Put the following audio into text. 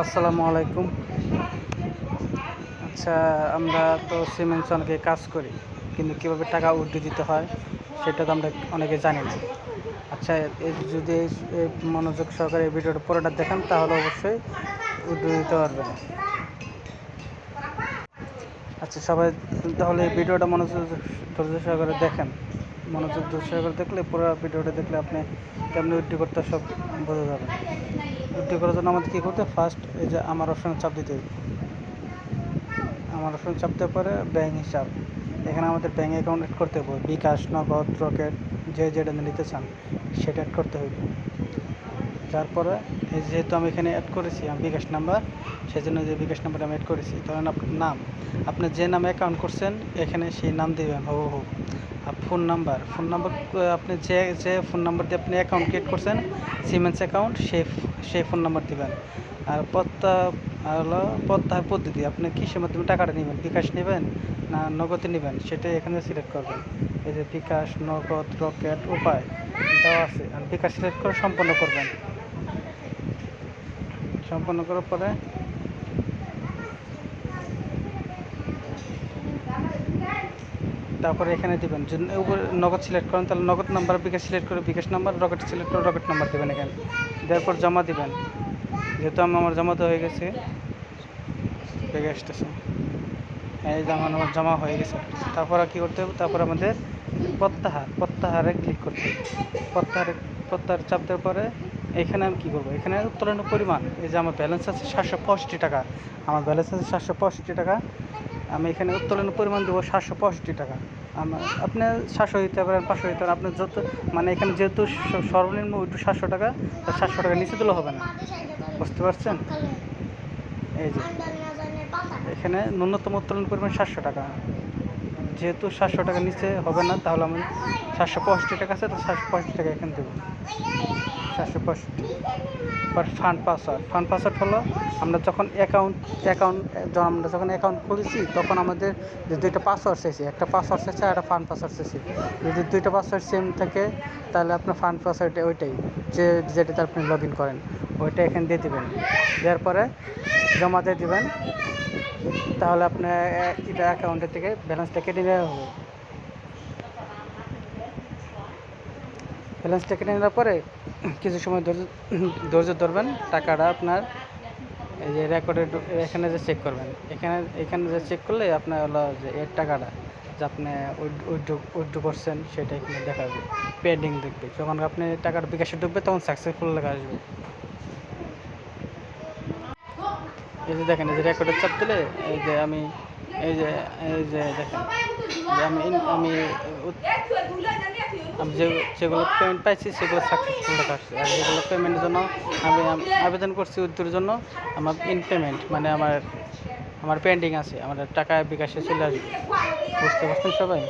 আসসালামু আলাইকুম। আচ্ছা আমরা তো সিমেন্টস অনেকে কাজ করি, কিন্তু কীভাবে টাকা উঠে দিতে হয় সেটা তো আমরা অনেকে জানি না। আচ্ছা যদি মনোযোগ সহকারে এই ভিডিওটা পুরোটা দেখেন, তাহলে অবশ্যই উঠে দিতে পারবেন। আচ্ছা সবাই তাহলে এই ভিডিওটা মনোযোগ ধৈর্য সহকারে দেখেন। মনোযোগ ধৈর্য সহকারে দেখলে পুরো ভিডিওটা দেখলে আপনি কেমনি উইড্রি করতে সব বোঝা যাবে। উইড্রি করার জন্য আমাদের কী করতে ফার্স্ট এই যে আমার অপশানে চাপ দিতে হবে। আমার অপশানে চাপ দেওয়ার পরে ব্যাঙ্ক হিসাব এখানে আমাদের ব্যাঙ্ক অ্যাকাউন্ট অ্যাড করতে হবে। বিকাশ, নগদ রকেট যে যেটা নিতে চান, সেটা অ্যাড করতে হবে। তারপরে যেহেতু আমি এখানে অ্যাড করেছি আমার বিকাশ নাম্বার সেই জন্য যে বিকাশ নাম্বার আমি অ্যাড করেছি, ধরেন আপনার নাম, আপনি যে নামে অ্যাকাউন্ট করছেন, এখানে সেই নাম দেবেন, হো হো আর ফোন নাম্বার ফোন নাম্বার আপনি যে যে ফোন নাম্বার দিয়ে আপনি অ্যাকাউন্ট ক্রিয়েট করছেন সিমেন্স অ্যাকাউন্ট সেই সেই ফোন নাম্বার দিবেন। আর পত্তা, আর হলো প্রত্যাহার পদ্ধতি, আপনি কিসের মাধ্যমে টাকাটা নেবেন, বিকাশ নেবেন না নগদে নেবেন, সেটাই এখানে সিলেক্ট করবেন। এই যে বিকাশ, নগদ রকেট উপায়, দেওয়া আছে, আর বিকাশ সিলেক্ট করে সম্পন্ন করবেন। সম্পন্ন করার পরে তারপরে এখানে দিবেন। উপরে নগদ সিলেক্ট করেন, তাহলে নগদ নাম্বার বিকাশ সিলেক্ট করে বিকাশ নাম্বার রকেট সিলেক্ট করে রকেট নাম্বার দেবেন এখানে। দেওয়ার পর জমা দিবেন। যেহেতু আমি আমার জমা তো হয়ে গেছে আসতেছে। এই জমা আমার জমা হয়ে গেছে। তারপর কী করতে হবে? তারপর আমাদের প্রত্যাহার, প্রত্যাহারে ক্লিক করতে হবে। প্রত্যাহারে, প্রত্যাহার চাপ দেওয়ার পরে এখানে আমি কী করব? এখানে উত্তোলনের পরিমাণ, এই যে আমার ব্যালেন্স আছে সাতশো পঁয়ষট্টি টাকা। আমার ব্যালেন্স আছে সাতশো পঁয়ষট্টি টাকা। আমি এখানে উত্তোলনের পরিমাণ দেবো সাতশো পঁয়ষট্টি টাকা। আমার, আপনি সাতশো দিতে পারেন, পাঁচশো দিতে পারেন। আপনার যত মানে এখানে যেহেতু সর্বনিম্ন ওইটু সাতশো টাকা তা সাতশো টাকা নিচে দিলেও হবে না। বুঝতে পারছেন? এই যে, এখানে ন্যূনতম উত্তোলন পরিমাণ সাতশো টাকা। যেহেতু সাতশো টাকা নিচে হবে না, তাহলে আমি সাতশো পঁয়ষট্টি টাকা আছে তো সাতশো পঁয়ষট্টি টাকা এখানে দেবো। সাতশো পঁয়ষট্টি but fund password. Fund password হলো আমরা যখন অ্যাকাউন্ট অ্যাকাউন্ট আমরা যখন অ্যাকাউন্ট খুলেছি, তখন আমাদের যে দুইটা পাসওয়ার্ড চাইছে, একটা পাসওয়ার্ড চাইছে একটা ফান্ড পাসওয়ার্ড চাইছে। যদি দুইটা পাসওয়ার্ড সেম থাকে, তাহলে আপনার ফান্ড পাসওয়ার্ড ওইটাই, যে যেটাতে আপনি লগ ইন করেন, ওইটা এখানে দিয়ে দেবেন। দেওয়ার পরে জমা দিয়ে দেবেন, তাহলে আপনার এটা অ্যাকাউন্টের থেকে ব্যালেন্সটা কেটে নেওয়া হবে। ব্যালেন্সটা কেটে নেওয়ার পরে কিছু সময় ধৈর্য ধৈর্য ধরবেন, টাকাটা আপনার এই যে রেকর্ডে এখানে যে চেক করবেন। এখানে এখানে যে চেক করলে আপনার হলো যে এর টাকাটা যে আপনি উইথড্রো উইথড্রো করছেন, সেটা এখানে দেখাবে পেন্ডিং দেখবে। যখন আপনি টাকাটা বিকাশে ঢুকবে, তখন সাকসেসফুল লেখা আসবে। এই যে দেখেন, এই যে রেকর্ডের চাপ দিলে, এই যে আমি এই যে এই যে দেখেন, আমি আমি আমি যেগুলো পেমেন্ট পাইছি, সেগুলো সাকসেসফুল আসছে। আর যেগুলো পেমেন্টের জন্য আমি আবেদন করছি উদ্যোগের জন্য, আমার ইন পেমেন্ট মানে আমার আমার পেন্ডিং আছে আমার টাকা বিকাশে চলে আসবে। বুঝতে পারছেন সবাই?